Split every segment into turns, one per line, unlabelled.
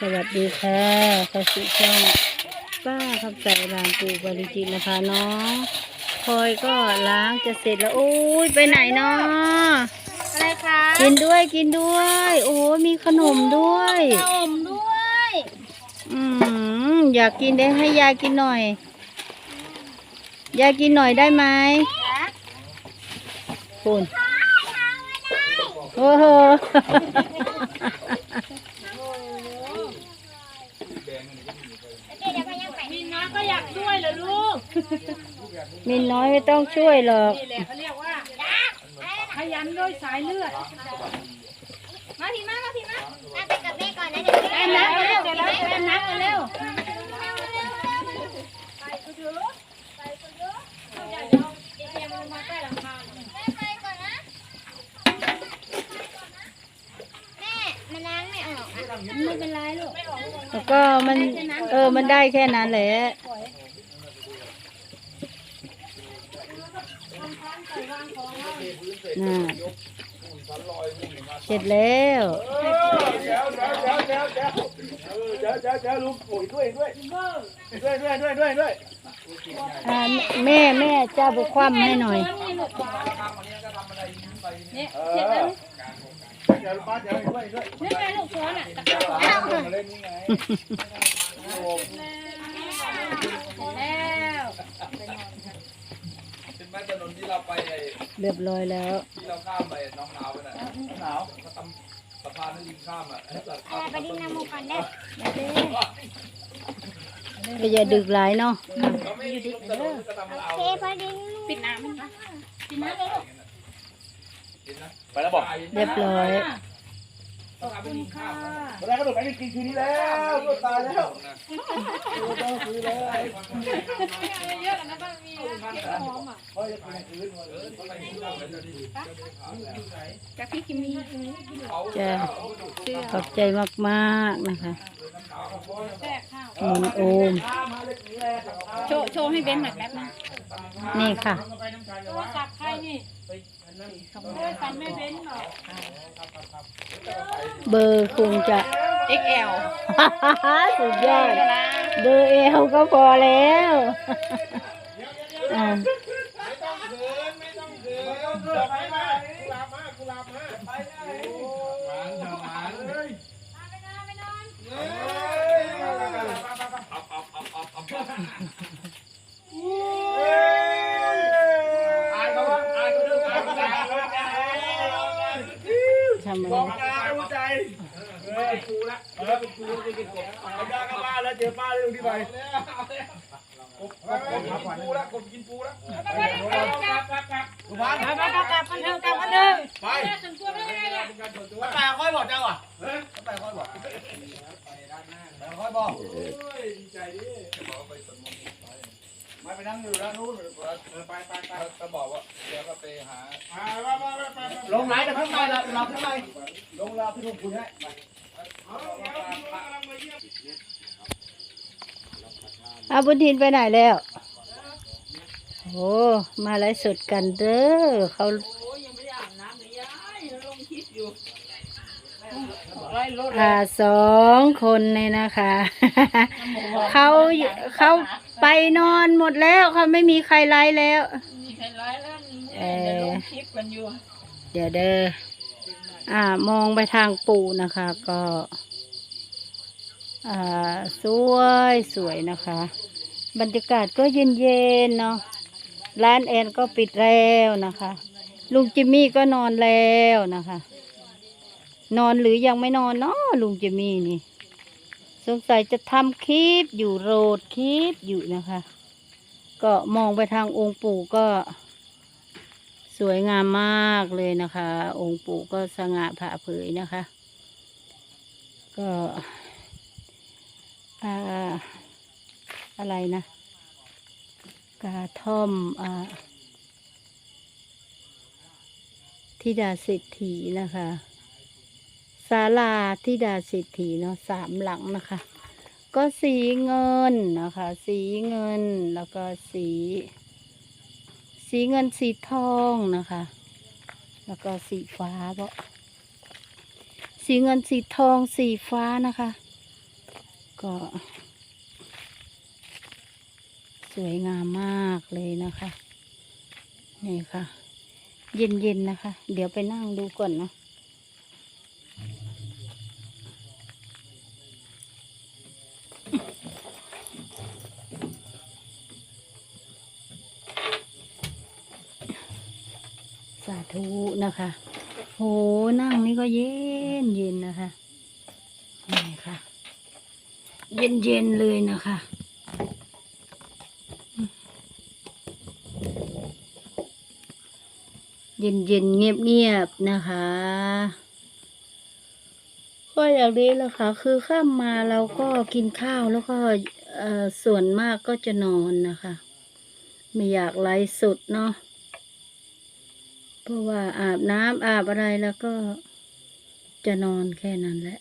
สวัสดีค่ะเข้าสู่ช่องป้าคำใส่ลานปูบริจิตนะคะเนาะพลอยก็ล้างจะเสร็จแล้วโอ้ยไปไหนเนาะ
อะไรคะ
กินด้วยกินด้วย โอ้ยมีขนมด้วย
ขนมด้วย
อืมอยากกินได้ให้ยายกินหน่อย ยายกินหน่อยได้ไหม
นะ
คุณโอ้โห
มีน้อย ก็อยากช่วยเหรอลูก
มินน้อยไม่ต้องช่วยหรอก
นี่แหละเขาเรียกว่าขยันด้วยสายเลือด มาพี่มามาพี่มาไปกับแม่ก่อนนะเดี๋ยวแม่นับเร็วแม่นับเร็วมันล้างไม่ออกไม่เป็นไรลูก
แล้วก็มัน เออ มันได้แค่นั้นแหละ น่ะเสร็จแล้ว
เดี๋ยวเดี๋ยวเดี๋ยวเดี๋ยวเดี๋ยวเดี๋ยวเออเดี๋ยวเดี๋ยวเดี๋ยวลุงโอ้ยด้วยด้วยด้วยด้วยด้วยด้วยด้วย
อ่าแม่แม่เจ้าบุคว่ำให้หน่อย
เออเดี๋ยวป้าเดี๋ยวด้วยด้วย
นี่ไงลูกช้อนอะ
มาเล่นนี่ไง
แล้ว
เป็นแม่ถ นนที่เราไปไอ้
เรียบร้อยแล้ว
ที่เราข้ามไปน้องนาวไปน่ะ
หนาว
เขาทำสะพานให้ลิงข้ามอะให้ตัดข้าม
ไปดินน้ำมูกก่อนเด้
ก็อย่าดึกหลายเนาะ
เขาไม่ยุติถนนก็ทำเรา
เทพอดินปิดน้ำปิดน้ำเลยลูก
เห็นนะ
ไปแล้วบอก
เรียบร้อย
ต้องทำให้ลิงข้ามนะ
ตอน แรกก็โดดไปกินคืนนี้แล้วตัวตายแล้วต้องคืนเลย
เยอะกันนะบ้างมีหอมอะ
เพราะจะคืนคืน
เออต้องไปที่เราเลยดิ
กับพี่คิมมี่
เขา
จะขอบใจมากๆนะคะ
แจกข้าว
หมุนโอม
โชว์โช่ให้เบนหน่อยแป๊บนึง
นี่ค่ะ
โทรศัพท์ใครนี่ เบนหรอก
เบอร์คงจะ
XL
สุดยอด เบอร์เอลก็พอแล้วอ่า
ปลค่อยบอกเจ้าอะเฮ้ยแปลค่อยบอกแปลค่อยบอกดีใจดิไม่ไปนั่งอยู่ด้านนู้นไปไปไป
ถ้าบอกว่าเดี๋ยวก็ไปหา
ลงไหนแต่ข้างในเราเราข้างในลงเราพี่ลุงคุยให้
อาบุญทินไปไหนแล้ว โอ้มาไลฟ์สดกันเด้อเขาอ่าสองคนเนี่ยนะคะ เขาเขาไปนอนหมดแล้วเขาไม่มีใครไลฟ์แล้ว
มีใครร้ายแล้ว
เออ
คลิปกันอยู่
เดี๋ยวเด้ออ่ามองไปทางปู่นะคะ ก็อ่า สวยสวยนะคะ บรรยากาศก็เย็นเย็นๆเนาะร้านแอนก็ปิดแล้วนะคะ ลุงจิมมี่ก็นอนแล้วนะคะ นอนหรือยังไม่นอนเนาะลุงจิมมี่นี่ สงสัยจะทำคลิปอยู่โรดคลิปอยู่นะคะ ก็มองไปทางองค์ปู่ก็ สวยงามมากเลยนะคะ องค์ปู่ก็สง่าผ่าเผยนะคะ ก็ อะไรนะกาท่อมอทิดาเศรษฐีนะคะศาลาทิดาเศรษฐีเนาะสามหลังนะคะ ก็สีเงินนะคะ สีเงินแล้วก็สี สีเงินสีทองนะคะ แล้วก็สีฟ้าบ่สีเงินสีทองสีฟ้านะคะ ก็สวยงามมากเลยนะคะ นี่ค่ะ เย็นๆนะคะ เดี๋ยวไปนั่งดูก่อนเนาะสาธุนะคะ โหนั่งนี่ก็เย็นเย็นนะคะนี่ค่ะ เย็นเย็นๆเลยนะคะ เย็นเย็นๆเงียบเงียบๆนะคะ ก็อย่างนี้แหละค่ะ คือข้ามมาเราก็กินข้าวแล้วก็ส่วนมากก็จะนอนนะคะ ไม่อยากไลฟ์สดเนาะเพราะว่าอาบน้ำอาบอะไรแล้วก็จะนอนแค่นั้นแหละ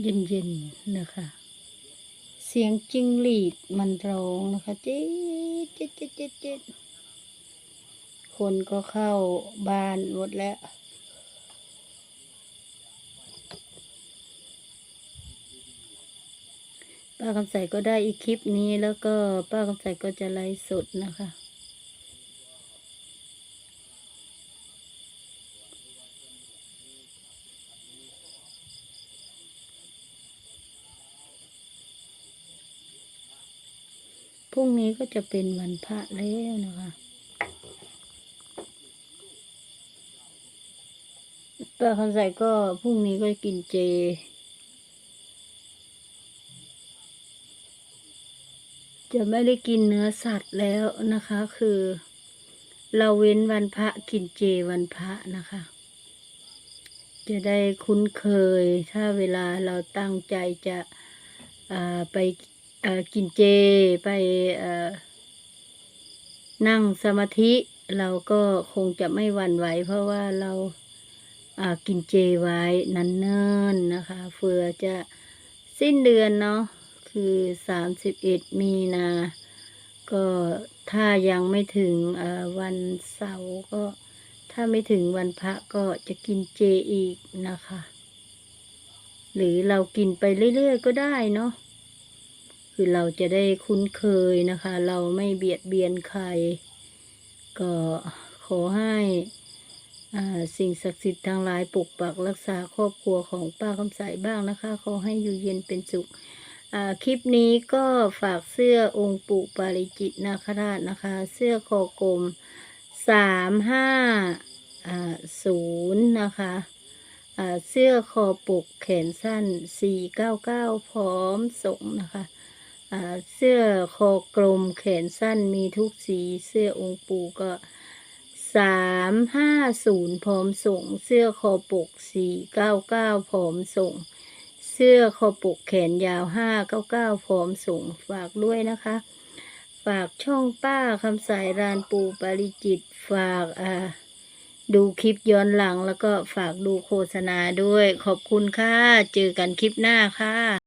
เย็นๆนะคะ เสียงจิ้งหรีดมันร้องนะคะ เจ๊ดเจ๊ดเจ๊ดเจ๊ดเจ๊ดคนก็เข้าบ้านหมดแล้ว ป้าคำใสก็ได้อีกคลิปนี้แล้วก็ป้าคำใสก็จะไลฟ์สดนะคะ พรุ่งนี้ก็จะเป็นวันพระแล้วนะคะ ป้าคำใส่ก็พรุ่งนี้ก็กินเจ จะไม่ได้กินเนื้อสัตว์แล้วนะคะ คือ เราเว้นวันพระกินเจวันพระนะคะจะได้คุ้นเคย ถ้าเวลาเราตั้งใจจะไป กินเจไปนั่งสมาธิเราก็คงจะไม่หวั่นไหว เพราะว่าเรากินเจไว้นันเนิ่นนะคะเพื่อจะสิ้นเดือนเนาะคือสามสิบเอ็ดมีนา ก็ถ้ายังไม่ถึงวันเสาร์ก็ถ้าไม่ถึงวันพระก็จะกินเจอีกนะคะ หรือเรากินไปเรื่อยๆก็ได้เนาะ คือเราจะได้คุ้นเคยนะคะ เราไม่เบียดเบียนใคร ก็ขอให้สิ่งศักดิ์สิทธิ์ทั้งหลายปกปักรักษาครอบครัวของป้าคำใสบ้างนะคะ ขอให้อยู่เย็นเป็นสุขคลิปนี้ก็ฝากเสื้อองค์ปู่ปาริจิตนาคราชนะคะ เสื้อคอกลมสามห้าศูนย์นะคะเสื้อคอปกแขนสั้นสี่เก้าเก้าพร้อมส่งนะคะ เสื้อคอกลมแขนสั้นมีทุกสีเสื้อองค์ปูก็สามห้าศูนย์พร้อมส่ง เสื้อคอปกสี่เก้าเก้าพร้อมส่ง เสื้อคอปกแขนยาวห้าเก้าเก้าพร้อมส่ง ฝากด้วยนะคะ ฝากช่องป้าคำสายรานปูปาริจิต ฝากอ่าดูคลิปย้อนหลังแล้วก็ฝากดูโฆษณาด้วย ขอบคุณค่ะ เจอกันคลิปหน้าค่ะ